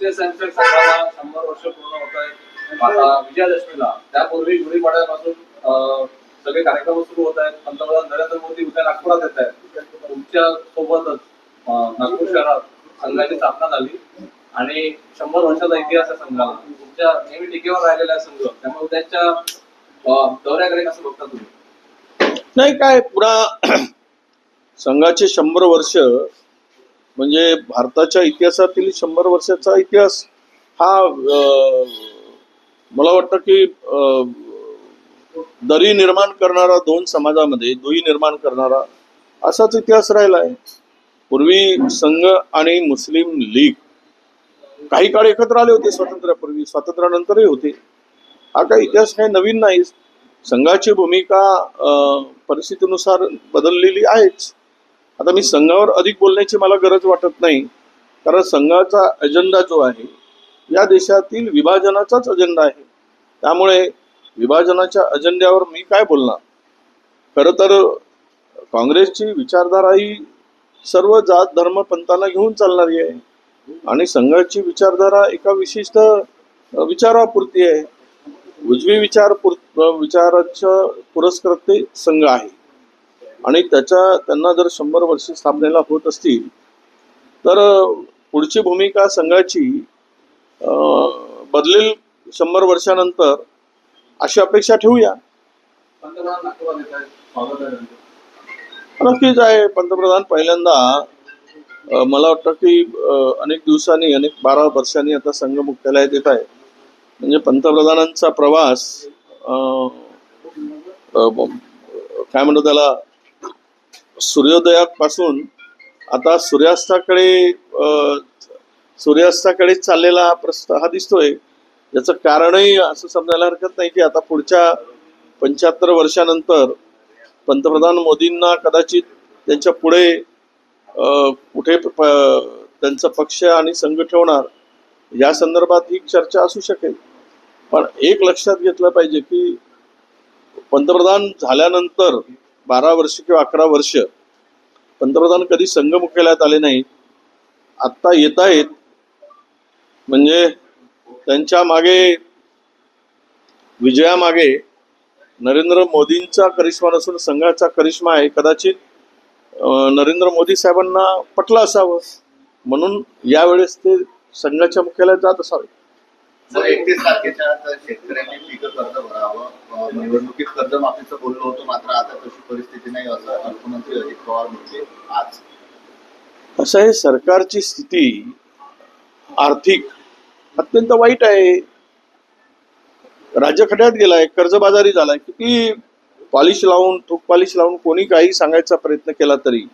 शंभर वर्ष पूर्ण होत आहेत. आता विजयादशमीला त्यापूर्वी गुढीपाड्यापासून सगळे कार्यक्रम सुरू होत आहेत. पंतप्रधान नरेंद्र मोदी उद्या नागपुरात येत आहेत. तुमच्या सोबतच नागपूर शहरात संघाची स्थापना झाली. आणि शंभर वर्षाचा इतिहास आहे संघाला. तुमच्या नेहमी टीकेवर राहिलेला आहे संघ. त्यामुळे उद्याच्या दौऱ्याकडे कसं बघता तुम्ही? नाही काय पुन्हा संघाचे शंभर वर्ष म्हणजे भारताच्या इतिहासातील शंभर वर्षाचा इतिहास हा मला वाटतं की दरी निर्माण करणारा दोन समाजामध्ये दुई निर्माण करणारा असाच इतिहास राहिला आहे. पूर्वी संघ आणि मुस्लिम लीग काही काळ एकत्र आले होते स्वातंत्र्यापूर्वी स्वातंत्र्यानंतरही होते. हा काही इतिहास काही नवीन नाही संघाची भूमिका परिस्थितीनुसार बदललेली आहेच. आता मी संघावर अधिक बोलण्याची मला गरज वाटत नाही कारण संघाचा अजेंडा जो आहे या देशातील विभाजनाचाच अजेंडा आहे. त्यामुळे विभाजनाच्या अजेंड्यावर मी काय बोलणार? खरं तर काँग्रेसची विचारधारा ही सर्व जात धर्म पंथांना घेऊन चालणारी आहे आणि संघाची विचारधारा एका विशिष्ट विचारापुरती आहे. उजवी विचार पुर विचाराच्या पुरस्कृत संघ आहे. आणि त्याच्या त्यांना जर शंभर वर्ष स्थापनेला होत असतील तर पुढची भूमिका संघाची बदलेल शंभर वर्षानंतर अशी अपेक्षा ठेवूया. नक्कीच आहे पंतप्रधान पहिल्यांदा मला वाटतं की अनेक दिवसांनी अनेक बारा वर्षांनी आता संघ मुख्यालयात येत आहे. म्हणजे पंतप्रधानांचा प्रवास काय म्हणतो त्याला सूर्योदयापासून आता सूर्यास्ताकडे सूर्यास्ताकडे चाललेला हा प्रस्त हा दिसतोय. याचं कारणही असं समजायला हरकत नाही की आता पुढच्या पंच्याहत्तर वर्षानंतर पंतप्रधान मोदींना कदाचित त्यांच्या पुढे कुठे प- प- त्यांचा पक्ष आणि संघ ठेवणार या संदर्भात ही चर्चा असू शकेल. पण एक लक्षात घेतलं पाहिजे की पंतप्रधान झाल्यानंतर बारा वर्ष किंवा अकरा वर्ष पंतप्रधान कधी संघ मुख्यालयात आले नाहीत. आत्ता येत आहेत. म्हणजे त्यांच्या मागे विजयामागे नरेंद्र मोदींचा करिश्मा नसून संघाचा करिश्मा आहे. कदाचित नरेंद्र मोदी साहेबांना पटलं असावं. म्हणून यावेळेस ते संघाच्या मुख्यालयात जात असावे. एकतीस तारखेच्या आत शेतकऱ्यांनी पीक कर्ज भरावं. निवडणुकीत कर्जमाफीचं बोललो होतो मात्र आता तशी परिस्थिती नाही असं अर्थमंत्री अजित पवार म्हणजे आज. असं आहे सरकारची स्थिती आर्थिक अत्यंत वाईट आहे. राज्य खड्यात गेलाय कर्जबाजारी झालाय. किती पॉलिश लावून ठोक पॉलिश लावून कोणी काही सांगायचा प्रयत्न केला तरी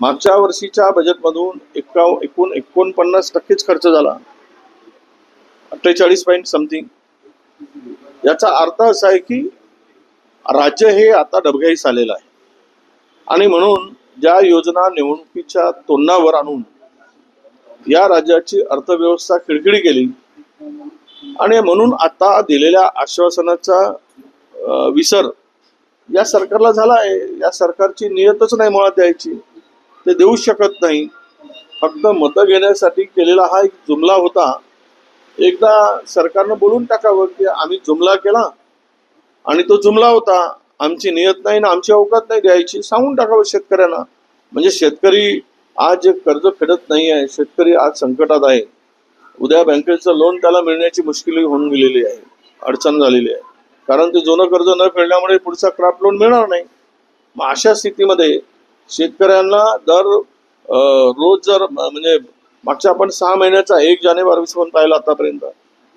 मागच्या वर्षीच्या बजेटमधून एका एकूण एकोणपन्नास टक्केच खर्च झाला. अठ्ठेचाळीस पॉईंट समथिंग याचा अर्थ असा आहे की राज्य हे आता डबघाईस आलेलं आहे. आणि म्हणून ज्या योजना निवडणुकीच्या तोंडावर आणून या राज्याची अर्थव्यवस्था खिळखिळी गेली आणि म्हणून आता दिलेल्या आश्वासनाचा विसर या सरकारला झाला आहे. या सरकारची नियतच नाही मुळात द्यायची. ते देऊ शकत नाही. फक्त मतं घेण्यासाठी केलेला हा एक जुमला होता. एकदा सरकारनं बोलून टाकावं की आम्ही जुमला केला आणि तो जुमला होता आमची नियत नाही ना आमची अवकात नाही द्यायची सांगून टाकावं शेतकऱ्यांना. म्हणजे शेतकरी आज जे कर्ज फेडत नाही आहे शेतकरी आज संकटात आहे. उद्या बँकेचं लोन त्याला मिळण्याची मुश्किली होऊन गेलेली आहे अडचण झालेली आहे. कारण ते जुनं कर्ज न फेडल्यामुळे पुढचा क्राफ्ट लोन मिळणार नाही. मग अशा स्थितीमध्ये शेतकऱ्यांना दर रोज जर म्हणजे मागच्या आपण सहा महिन्याचा एक जानेवारी पासून पाहिला आतापर्यंत.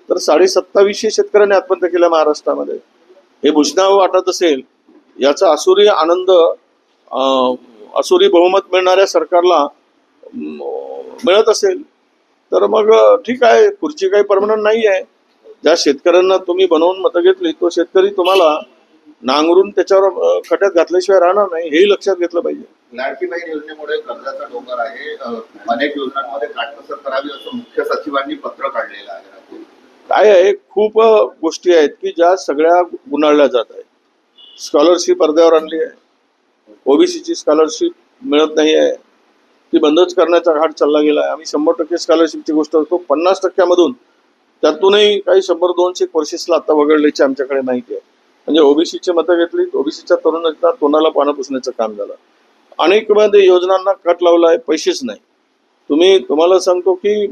तर साडे सत्तावीसशे शेतकऱ्यांनी आत्महत्या केल्या महाराष्ट्रामध्ये. हे भुजनाव वाटत असेल याचा असुरी आनंद असुरी बहुमत मिळणाऱ्या सरकारला मिळत असेल. तर मग ठीक आहे खुर्ची काही परमनंट नाही आहे ज्या शेतकऱ्यांना तुम्ही बनवून मतं घेतली तो शेतकरी तुम्हाला नांगरून त्याच्यावर खड्यात घातल्याशिवाय राहणार नाही हेही लक्षात घेतलं पाहिजे. लाडकी बहीण योजनेमुळे कर्जाचा डोंगर आहे. अनेक योजनांमध्ये काटकसर करावी असं मुख्य सचिवांनी पत्र काढलेलं आहे. काय आहे खूप गोष्टी आहेत की ज्या सगळ्या गुन्हाळल्या जात आहेत. स्कॉलरशिप अर्ध्यावर आणली आहे. ओबीसीची स्कॉलरशिप मिळत नाही आहे. ती बंदच करण्याचा घाट चालला गेला आहे. आम्ही शंभर टक्के स्कॉलरशिपची गोष्ट करतो. पन्नास टक्क्यामधून त्यातूनही काही शंभर दोनशे कोर्सेसला आता वगळल्याची आमच्याकडे माहिती आहे. म्हणजे ओबीसीची मतं घेतली ओबीसीच्या तरुणांना तोंडाला पानं पुसण्याचं काम झालं. अनेकमध्ये योजनांना कट लावला आहे पैसेच नाही. तुम्ही तुम्हाला सांगतो की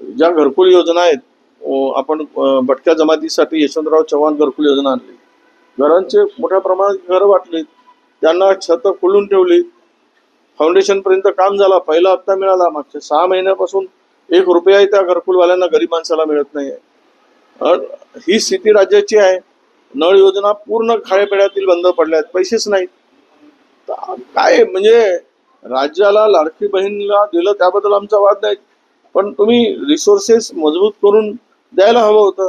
ज्या घरकुल योजना आहेत आपण भटक्या जमातीसाठी यशवंतराव चव्हाण घरकुल योजना आणली. घरांचे मोठ्या प्रमाणात घरं वाटलीत. त्यांना छतं खुलून ठेवली. फाउंडेशन पर्यंत काम झाला. पहिला हप्ता मिळाला मागच्या सहा महिन्यापासून. एक रुपयाही त्या घरकुलवाल्यांना गरीब माणसाला मिळत नाही ही स्थिती राज्याची आहे. नळ योजना पूर्ण खाळेपेड्यातील बंद पडल्या आहेत पैसेच नाहीत. काय म्हणजे राज्याला लाडकी बहीणला दिलं त्याबद्दल आमचा वाद नाही. पण तुम्ही रिसोर्सेस मजबूत करून द्यायला हवं होतं.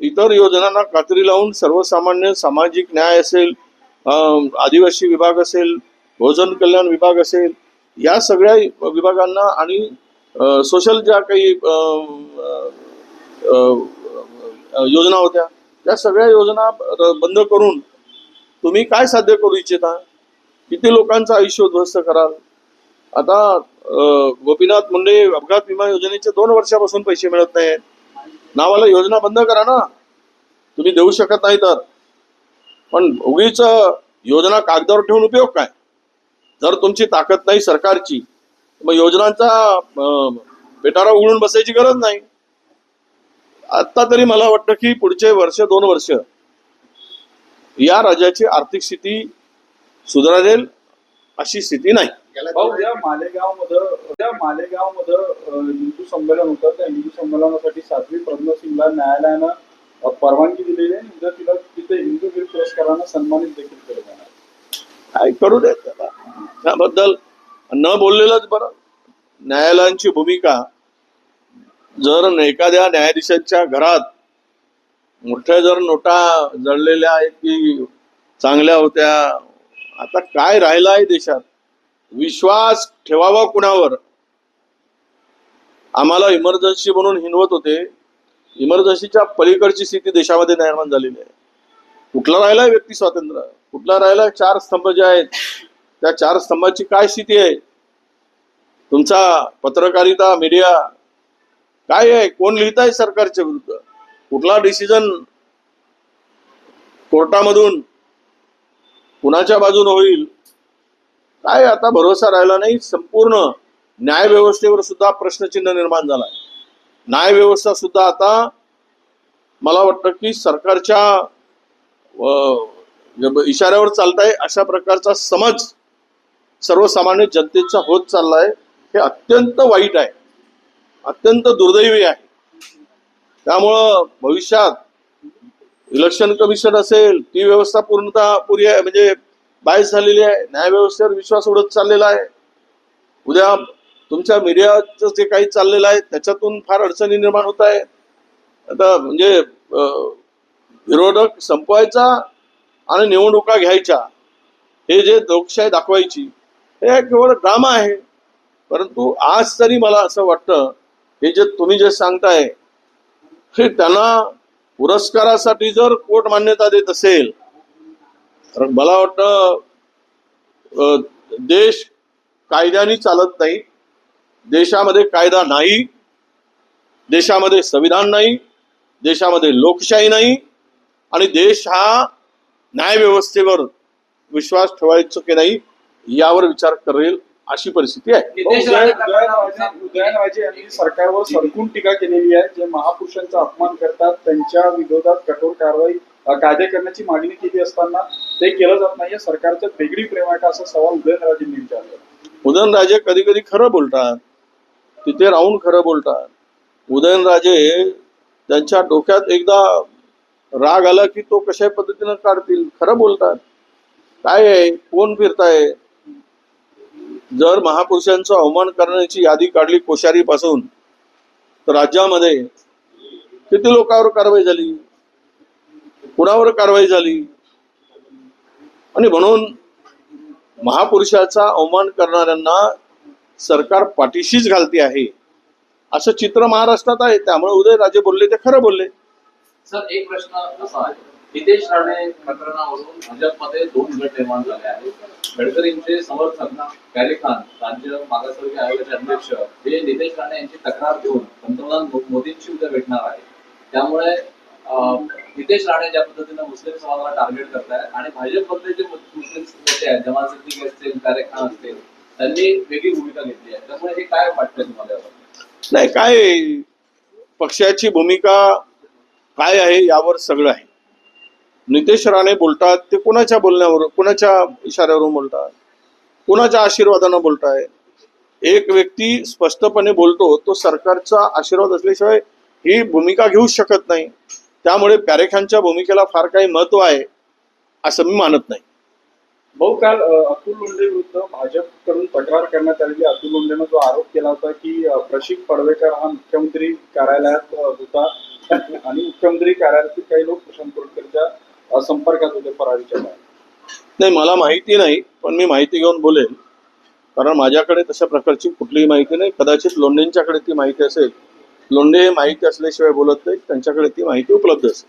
इतर योजनांना कात्री लावून सर्वसामान्य सामाजिक न्याय असेल आदिवासी विभाग असेल भोजन कल्याण विभाग असेल या सगळ्या विभागांना आणि सोशल ज्या काही योजना होत्या त्या सगळ्या योजना बंद करून तुम्ही काय साध्य करू इच्छिता? किती लोकांचं आयुष्य उद्ध्वस्त कराल? आता गोपीनाथ मुंडे अपघात विमा योजनेचे दोन वर्षापासून पैसे मिळत नाहीत. नावाला योजना बंद करा ना. तुम्ही देऊ शकत नाही तर. पण उगीच योजना कागदावर ठेवून उपयोग काय? जर तुमची ताकद नाही सरकारची मग योजनांचा पेटारा उघडून बसायची गरज नाही. आता तरी मला वाटतं की पुढचे वर्ष दोन वर्ष या राज्याची आर्थिक स्थिती सुधारेल अशी स्थिती नाही. याला भाऊ ज्या मालेगावमध्ये ज्या मालेगावमध्ये हिंदू संमेलन होतं. त्या हिंदू संमेलनासाठी साध्वी प्रज्ञा सिंगला न्यायालयानं परवानगी दिलेली आहे. उद्या तिला तिथे हिंदू वीर पुरस्कारानं सन्मानित देखील केलं जाणार काय करू दे त्याबद्दल न बोललेलंच बरं. न्यायालयांची भूमिका जर एखाद्या न्यायाधीशांच्या घरात मोठ्या जर नोटा जळलेल्या आहेत की चांगल्या होत्या आता काय राहिलं आहे देशात? विश्वास ठेवावा कुणावर? आम्हाला इमर्जन्सी म्हणून हिनवत होते. इमर्जन्सीच्या पलीकडची स्थिती देशामध्ये निर्माण झालेली आहे. कुठला राहिलाय व्यक्ती स्वातंत्र्य? कुठला राहिलाय चार स्तंभ जे आहेत त्या चार स्तंभाची काय स्थिती आहे? तुमचा पत्रकारिता मीडिया काय आहे? कोण लिहित आहे सरकारच्या विरुद्ध? कुठला डिसिजन कोर्टामधून कुणाच्या बाजून होईल? काय आता भरोसा राहिला नाही? संपूर्ण न्याय व्यवस्थेवर सुद्धा प्रश्नचिन्ह निर्माण झालाय. न्याय व्यवस्था सुद्धा आता मला वाटतं की सरकारच्या इशाऱ्यावर चालताय अशा प्रकारचा समज सर्वसामान्य जनतेचा होत चाललाय. हे अत्यंत वाईट आहे. अत्यंत दुर्दैवी आहे. त्यामुळं भविष्यात इलेक्शन कमिशन असेल ती व्यवस्था पूर्णतः पुरी आहे म्हणजे बायस झालेली आहे न्याय व्यवस्थेवर विश्वास उडत चाललेला आहे. उद्या तुमच्या मीडियाचं जे काही चाललेलं आहे त्याच्यातून फार अडचणी निर्माण होत आहे आता म्हणजे विरोधक संपवायचा आणि निवडणुका घ्यायच्या हे जे लोकशाही दाखवायची हे केवळ ड्रामा आहे. परंतु आज तरी मला असं वाटतं हे जे तुम्ही जे सांगताय हे त्यांना पुरस्कारासाठी जर कोर्ट मान्यता देत असेल तर मला वाटतं देश कायद्याने चालत नाही. देशामध्ये कायदा नाही. देशामध्ये संविधान नाही. देशामध्ये लोकशाही नाही. आणि देश हा न्यायव्यवस्थेवर विश्वास ठेवायचो की नाही यावर विचार करेल अशी परिस्थिती आहे. उदयनराजे उदयनराजे यांनी सरकारवर सडकून टीका केलेली आहे. जे महापुरुषांचा अपमान करतात त्यांच्या विरोधात कठोर कारवाई कायदे करण्याची मागणी केली असताना ते केलं जात नाहीये. सरकारचं वेगळी प्रेम आहे का असा सवाल उदयनराजेंनी विचारला. उदयनराजे कधी कधी खरं बोलतात. तिथे राहून खरं बोलतात. उदयनराजे त्यांच्या डोक्यात एकदा राग आला की तो कशा पद्धतीनं काढतील. खरं बोलतात. काय आहे? कोण फिरताय? जर महापुरुषांचा अवमान करण्याची यादी काढली कोश्यारी पासून तर राज्यामध्ये किती लोकांवर कारवाई झाली? कुणावर कारवाई झाली? आणि म्हणून महापुरुषाचा अवमान करणाऱ्यांना सरकार पाठीशीच घालते आहे. असं चित्र महाराष्ट्रात आहे त्यामुळे उदय राजे बोलले ते खरं बोलले. सर एक प्रश्न असा आहे. नितेश राणे प्रकरणावरून भाजपमध्ये दोन गट निर्माण झाले आहेत. गडकरींचे समर्थक गॅरी खान राज्य मागासवर्गीय आयोगाचे अध्यक्ष हे नितेश राणे यांची तक्रार घेऊन पंतप्रधान मोदींची उद्या भेटणार आहे त्यामुळे नितेश राणे ज्या पद्धतीने मुस्लिम समाजाला टार्गेट करतायत आणि भाजपमधले जे मुस्लिम नेते आहेत जमात सिद्दीक असतील कॅरे खान असतील त्यांनी वेगळी भूमिका घेतली आहे. त्यामुळे हे काय वाटतंय तुम्हाला नाही काय पक्षाची भूमिका काय आहे यावर सगळं आहे. नितेश राणे बोलतात ते कोणाच्या बोलण्यावर कोणाच्या इशाऱ्यावरून बोलतात? कोणाच्या आशीर्वादानं बोलताय? एक व्यक्ती स्पष्टपणे बोलतो तो सरकारचा आशीर्वाद असल्याशिवाय ही भूमिका घेऊ शकत नाही. त्यामुळे प्यारेखानच्या भूमिकेला फार काही महत्त्व आहे असं मी मानत नाही. भाऊ काल अतुल लोंढे विरुद्ध भाजपकडून तक्रार करण्यात आलेली अतुल लोंढेनं जो आरोप केला होता की प्रशिक पडवेकर हा मुख्यमंत्री कार्यालयात होता. आणि मुख्यमंत्री कार्यालयातील काही लोक प्रशांत कोटकरच्या संपर्कात होते फरारीच्या नाही मला माहिती नाही पण मी माहिती घेऊन बोलेल कारण माझ्याकडे तशा प्रकारची कुठलीही माहिती नाही. कदाचित लोंढेंच्याकडे ती माहिती असेल. लोंढे हे माहिती असल्याशिवाय बोलत नाही त्यांच्याकडे ती माहिती उपलब्ध असेल.